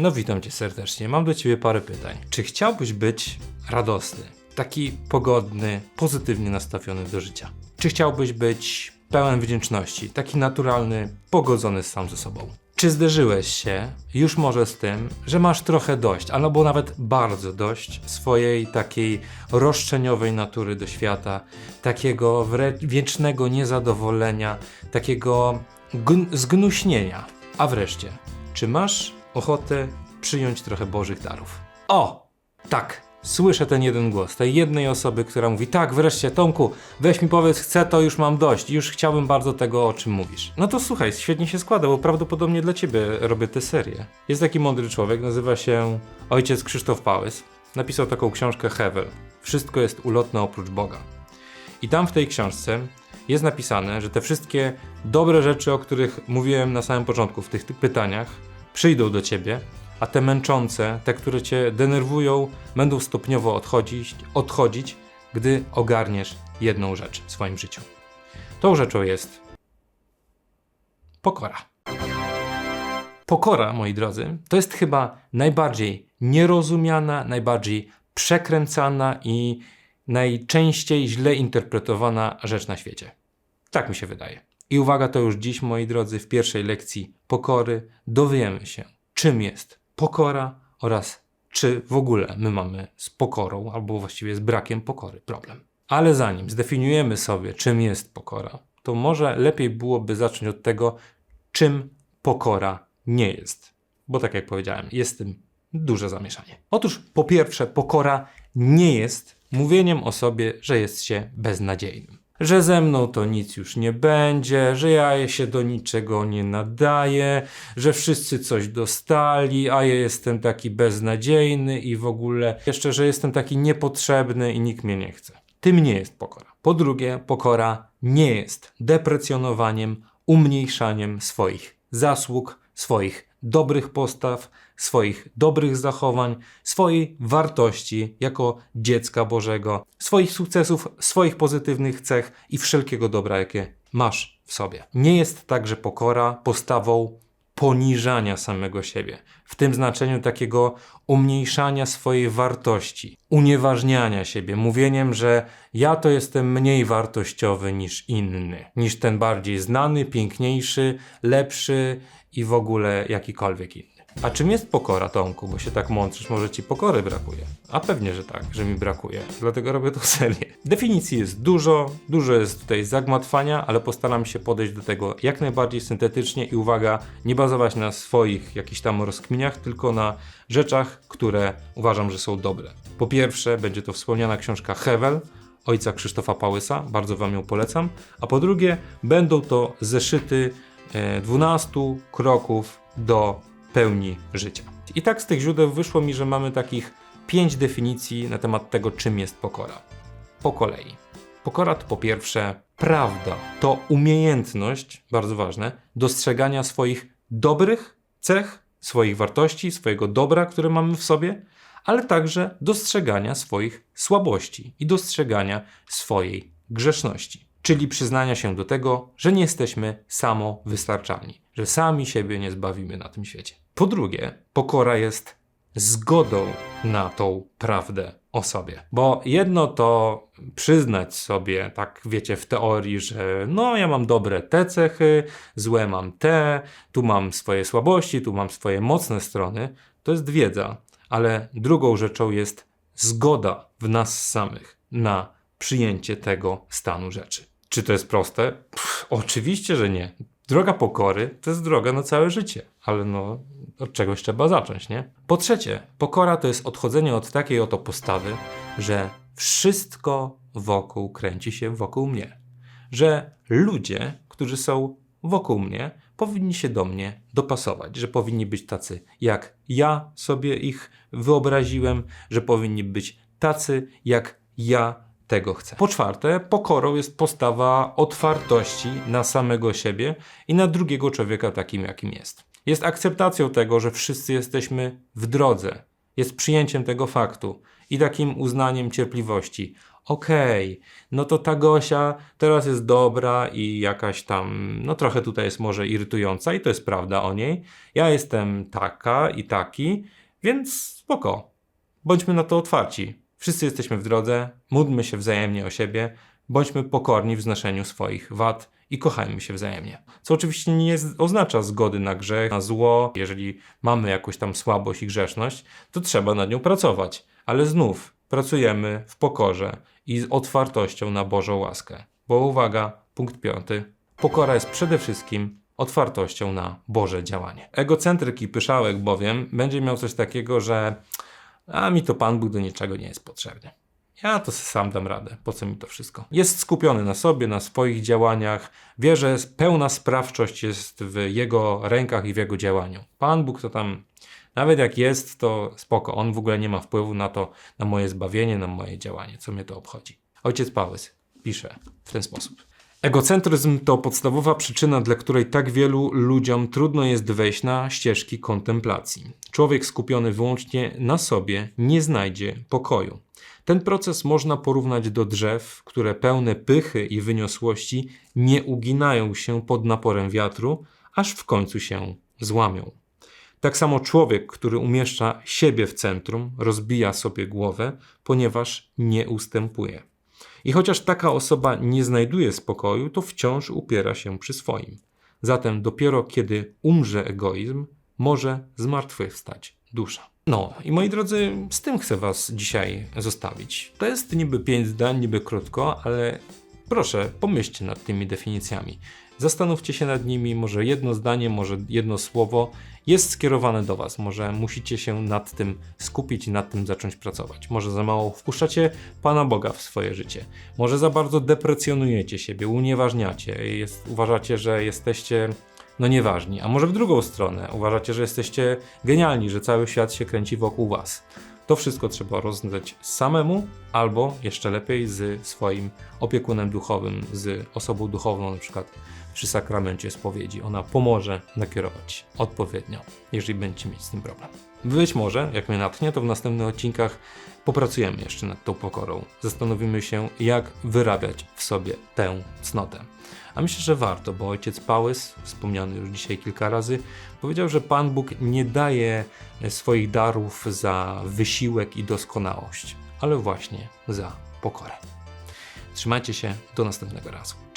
No witam cię serdecznie. Mam do ciebie parę pytań. Czy chciałbyś być radosny, taki pogodny, pozytywnie nastawiony do życia? Czy chciałbyś być pełen wdzięczności, taki naturalny, pogodzony sam ze sobą? Czy zderzyłeś się już może z tym, że masz trochę dość, albo nawet bardzo dość swojej takiej roszczeniowej natury do świata, takiego wiecznego niezadowolenia, takiego gn- zgnuśnienia? A wreszcie, czy masz ochotę przyjąć trochę Bożych darów? O! Tak! Słyszę ten jeden głos, tej jednej osoby, która mówi: Tak, wreszcie, Tomku, weź mi powiedz, chcę to, już mam dość, już chciałbym bardzo tego, o czym mówisz. No to słuchaj, świetnie się składa, bo prawdopodobnie dla ciebie robię tę serię. Jest taki mądry człowiek, nazywa się ojciec Krzysztof Pałys. Napisał taką książkę Hevel. Wszystko jest ulotne oprócz Boga. I tam w tej książce jest napisane, że te wszystkie dobre rzeczy, o których mówiłem na samym początku w tych, tych pytaniach, przyjdą do ciebie, a te męczące, te, które cię denerwują, będą stopniowo odchodzić, odchodzić, gdy ogarniesz jedną rzecz w swoim życiu. Tą rzeczą jest pokora. Pokora, moi drodzy, to jest chyba najbardziej nierozumiana, najbardziej przekręcana i najczęściej źle interpretowana rzecz na świecie. Tak mi się wydaje. I uwaga, to już dziś, moi drodzy, w pierwszej lekcji pokory dowiemy się, czym jest pokora oraz czy w ogóle my mamy z pokorą, albo właściwie z brakiem pokory problem. Ale zanim zdefiniujemy sobie, czym jest pokora, to może lepiej byłoby zacząć od tego, czym pokora nie jest. Bo tak jak powiedziałem, jest tym duże zamieszanie. Otóż po pierwsze, pokora nie jest mówieniem o sobie, że jest się beznadziejnym. Że ze mną to nic już nie będzie, że ja się do niczego nie nadaję, że wszyscy coś dostali, a ja jestem taki beznadziejny i w ogóle jeszcze, że jestem taki niepotrzebny i nikt mnie nie chce. Tym nie jest pokora. Po drugie, pokora nie jest deprecjonowaniem, umniejszaniem swoich zasług, swoich dobrych postaw, swoich dobrych zachowań, swojej wartości jako dziecka Bożego, swoich sukcesów, swoich pozytywnych cech i wszelkiego dobra, jakie masz w sobie. Nie jest także pokora postawą poniżania samego siebie, w tym znaczeniu takiego umniejszania swojej wartości, unieważniania siebie, mówieniem, że ja to jestem mniej wartościowy niż inny, niż ten bardziej znany, piękniejszy, lepszy i w ogóle jakikolwiek inny. A czym jest pokora, Tomku? Bo się tak mączysz, może ci pokory brakuje. A pewnie, że tak, że mi brakuje. Dlatego robię tą serię. Definicji jest dużo, dużo jest tutaj zagmatwania, ale postaram się podejść do tego jak najbardziej syntetycznie i uwaga, nie bazować na swoich jakichś tam rozkminiach, tylko na rzeczach, które uważam, że są dobre. Po pierwsze, będzie to wspomniana książka Hevel, ojca Krzysztofa Pałysa, bardzo Wam ją polecam. A po drugie, będą to zeszyty e, 12 kroków do pełni życia. I tak z tych źródeł wyszło mi, że mamy takich pięć definicji na temat tego, czym jest pokora. Po kolei. Pokora to po pierwsze prawda, to umiejętność, bardzo ważne, dostrzegania swoich dobrych cech, swoich wartości, swojego dobra, które mamy w sobie, ale także dostrzegania swoich słabości i dostrzegania swojej grzeszności. Czyli przyznania się do tego, że nie jesteśmy samowystarczalni, że sami siebie nie zbawimy na tym świecie. Po drugie, pokora jest zgodą na tą prawdę o sobie. Bo jedno to przyznać sobie, tak wiecie, w teorii, że no ja mam dobre te cechy, złe mam te, tu mam swoje słabości, tu mam swoje mocne strony. To jest wiedza, ale drugą rzeczą jest zgoda w nas samych na przyjęcie tego stanu rzeczy. Czy to jest proste? Pff, oczywiście, że nie. Droga pokory to jest droga na całe życie, ale no od czegoś trzeba zacząć, nie? Po trzecie, pokora to jest odchodzenie od takiej oto postawy, że wszystko wokół kręci się wokół mnie. Że ludzie, którzy są wokół mnie, powinni się do mnie dopasować, że powinni być tacy, jak ja sobie ich wyobraziłem, że powinni być tacy, jak ja tego chcę. Po czwarte, pokorą jest postawa otwartości na samego siebie i na drugiego człowieka takim, jakim jest. Jest akceptacją tego, że wszyscy jesteśmy w drodze. Jest przyjęciem tego faktu i takim uznaniem cierpliwości. okej, no to ta Gosia teraz jest dobra i jakaś tam, no trochę tutaj jest może irytująca i to jest prawda o niej. Ja jestem taka i taki, więc spoko. Bądźmy na to otwarci. Wszyscy jesteśmy w drodze, módlmy się wzajemnie o siebie, bądźmy pokorni w znoszeniu swoich wad i kochajmy się wzajemnie. Co oczywiście nie oznacza zgody na grzech, na zło. Jeżeli mamy jakąś tam słabość i grzeszność, to trzeba nad nią pracować. Ale znów pracujemy w pokorze i z otwartością na Bożą łaskę. Bo uwaga, punkt piąty. Pokora jest przede wszystkim otwartością na Boże działanie. Egocentryk i pyszałek bowiem będzie miał coś takiego, że a mi to Pan Bóg do niczego nie jest potrzebny. Ja to sam dam radę. Po co mi to wszystko? Jest skupiony na sobie, na swoich działaniach. Wie, że pełna sprawczość jest w jego rękach i w jego działaniu. Pan Bóg to tam, nawet jak jest, to spoko. On w ogóle nie ma wpływu na to, na moje zbawienie, na moje działanie. Co mnie to obchodzi? Ojciec Pałys pisze w ten sposób. Egocentryzm to podstawowa przyczyna, dla której tak wielu ludziom trudno jest wejść na ścieżki kontemplacji. Człowiek skupiony wyłącznie na sobie nie znajdzie pokoju. Ten proces można porównać do drzew, które pełne pychy i wyniosłości nie uginają się pod naporem wiatru, aż w końcu się złamią. Tak samo człowiek, który umieszcza siebie w centrum, rozbija sobie głowę, ponieważ nie ustępuje. I chociaż taka osoba nie znajduje spokoju, to wciąż upiera się przy swoim. Zatem dopiero kiedy umrze egoizm, może zmartwychwstać dusza. No i moi drodzy, z tym chcę Was dzisiaj zostawić. To jest niby pięć zdań, niby krótko, ale proszę, pomyślcie nad tymi definicjami. Zastanówcie się nad nimi, może jedno zdanie, może jedno słowo jest skierowane do Was. Może musicie się nad tym skupić i nad tym zacząć pracować. Może za mało wpuszczacie Pana Boga w swoje życie. Może za bardzo deprecjonujecie siebie, unieważniacie. Jest, uważacie, że jesteście no nieważni. A może w drugą stronę uważacie, że jesteście genialni, że cały świat się kręci wokół Was. To wszystko trzeba rozwiązać samemu, albo jeszcze lepiej z swoim opiekunem duchowym, z osobą duchowną, na przykład przy sakramencie spowiedzi. Ona pomoże nakierować odpowiednio, jeżeli będziecie mieć z tym problem. Być może, jak mnie natchnie, to w następnych odcinkach popracujemy jeszcze nad tą pokorą. Zastanowimy się, jak wyrabiać w sobie tę cnotę. A myślę, że warto, bo ojciec Pałys, wspomniany już dzisiaj kilka razy, powiedział, że Pan Bóg nie daje swoich darów za wysiłek i doskonałość, ale właśnie za pokorę. Trzymajcie się, do następnego razu.